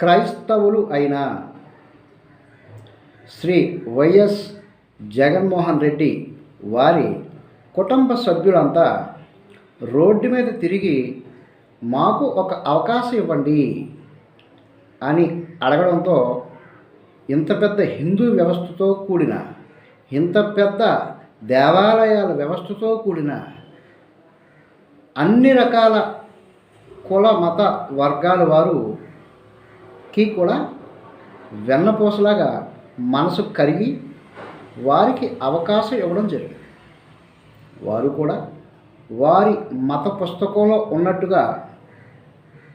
క్రైస్తవులు అయిన శ్రీ వైఎస్ జగన్మోహన్ రెడ్డి వారి కుటుంబ సభ్యులంతా రోడ్డు మీద తిరిగి మాకు ఒక అవకాశం ఇవ్వండి అని అడగడంతో ఇంత పెద్ద హిందూ వ్యవస్థతో కూడిన ఇంత పెద్ద దేవాలయాల వ్యవస్థతో కూడిన అన్ని రకాల కుల మత వర్గాల వారికి కూడా వెన్నపూసలాగా మనసు కరిగి వారికి అవకాశం ఇవ్వడం జరిగింది. వారు కూడా వారి మత పుస్తకంలో ఉన్నట్టుగా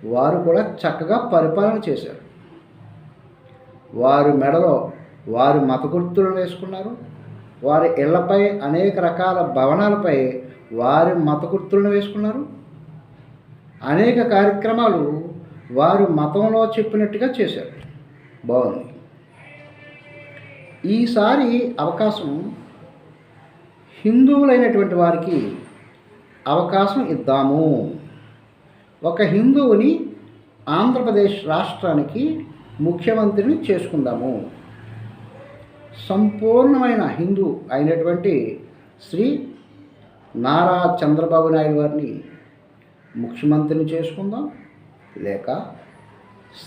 వారు కూడా చక్కగా పరిపాలన చేశారు. వారి మెడలో వారి మత గుర్తులను వేసుకున్నారు. వారి ఇళ్ళపై అనేక రకాల భవనాలపై వారి మత గుర్తులను వేసుకున్నారు. అనేక కార్యక్రమాలు వారు మతంలో చెప్పినట్టుగా చేశారు. బాగుంది. ఈసారి అవకాశం హిందువులైనటువంటి వారికి అవకాశం ఇద్దాము. ఒక హిందువుని ఆంధ్రప్రదేశ్ రాష్ట్రానికి ముఖ్యమంత్రిని చేసుకుందాము. సంపూర్ణమైన హిందూ అయినటువంటి శ్రీ నారా చంద్రబాబు నాయుడు వారిని ముఖ్యమంత్రిని చేసుకుందాం. లేక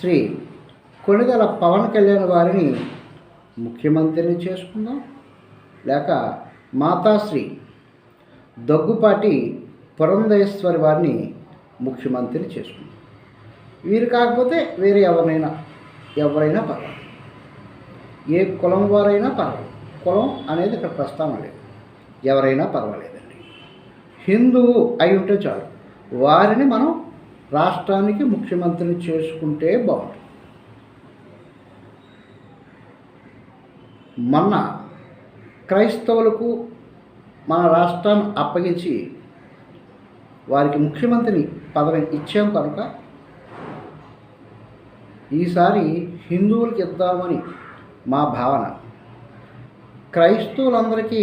శ్రీ కొణిదల పవన్ కళ్యాణ్ వారిని ముఖ్యమంత్రిని చేసుకుందాం. లేక మాతాశ్రీ దగ్గుపాటి పురంధేశ్వరి వారిని ముఖ్యమంత్రిని చేసుకుందాం. వీరు కాకపోతే వేరే ఎవరినైనా ఎవరైనా పర్వాలేదు. ఏ కులం వారైనా పర్వాలేదు. కులం అనేది ఇక్కడ ప్రస్తావన లేదు. ఎవరైనా పర్వాలేదండి. హిందువు అయి ఉంటే చాలు. వారిని మనం రాష్ట్రానికి ముఖ్యమంత్రిని చేసుకుంటే బాగుంటుంది. మొన్న క్రైస్తవులకు మన రాష్ట్రాన్ని అప్పగించి వారికి ముఖ్యమంత్రిని పదవి ఇచ్చాం కనుక ఈసారి హిందువులకి ఇద్దామని మా భావన. క్రైస్తవులందరికీ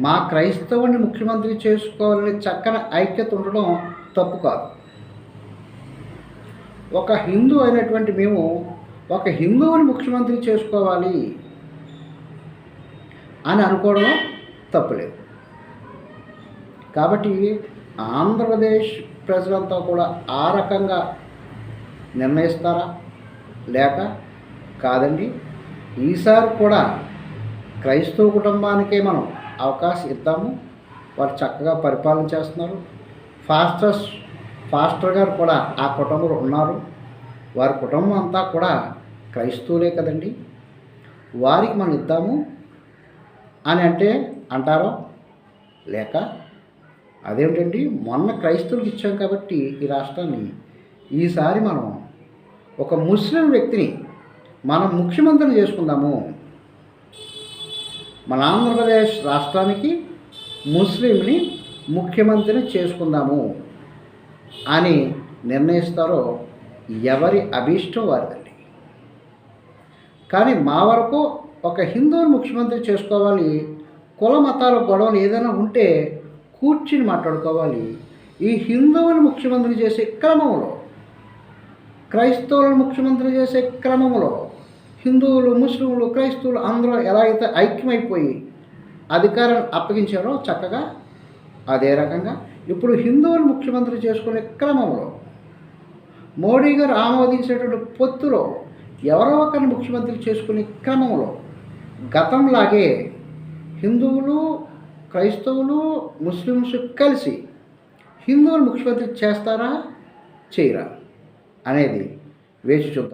మా క్రైస్తవుని ముఖ్యమంత్రి చేసుకోవాలని చక్కని ఐక్యత ఉండడం తప్పు కాదు. ఒక హిందూ అయినటువంటి మేము ఒక హిందువుని ముఖ్యమంత్రి చేసుకోవాలి అని అనుకోవడం తప్పులేదు. కాబట్టి ఆంధ్రప్రదేశ్ ప్రజలంతా కూడా ఆ రకంగా నిర్ణయిస్తారా? లేక కాదండి ఈసారి కూడా క్రైస్తవ కుటుంబానికే మనం అవకాశం ఇద్దాము. వారు చక్కగా పరిపాలన చేస్తున్నారు. ఫాస్టర్స్ ఫాస్టర్ గారు కూడా ఆ కుటుంబంలో ఉన్నారు. వారి కుటుంబం అంతా కూడా క్రైస్తవులే కదండి. వారికి మనం ఇద్దాము అని అంటే అంటారో లేక అదేమిటండి? మొన్న క్రైస్తవులకు ఇచ్చాం కాబట్టి ఈ రాష్ట్రాన్ని. ఈసారి మనం ఒక ముస్లిం వ్యక్తిని మనం ముఖ్యమంత్రిని చేసుకుందాము. మన ఆంధ్రప్రదేశ్ రాష్ట్రానికి ముస్లింని ముఖ్యమంత్రిని చేసుకుందాము. అని నిర్ణయిస్తారో ఎవరి అభీష్టం వారిదండి. కానీ మా వరకు ఒక హిందువుని ముఖ్యమంత్రి చేసుకోవాలి కుల మతాల గొడవలు ఏదైనా ఉంటే కూర్చుని మాట్లాడుకోవాలి. ఈ హిందువుని ముఖ్యమంత్రి చేసే క్రమంలో క్రైస్తవులను ముఖ్యమంత్రి చేసే క్రమంలో హిందువులు ముస్లింలు క్రైస్తవులు అందరూ ఎలా అయితే ఐక్యమైపోయి అధికారం అప్పగించారో చక్కగా అదే రకంగా ఇప్పుడు హిందువులు ముఖ్యమంత్రి చేసుకునే క్రమంలో మోడీ గారు ఆమోదించేటువంటి పొత్తులో ఎవరో ఒకరిని ముఖ్యమంత్రి చేసుకునే క్రమంలో గతంలాగే హిందువులు క్రైస్తవులు ముస్లిమ్స్ కలిసి హిందువులు ముఖ్యమంత్రి చేస్తారా చేయరా అనేది వేచి చూద్దాం.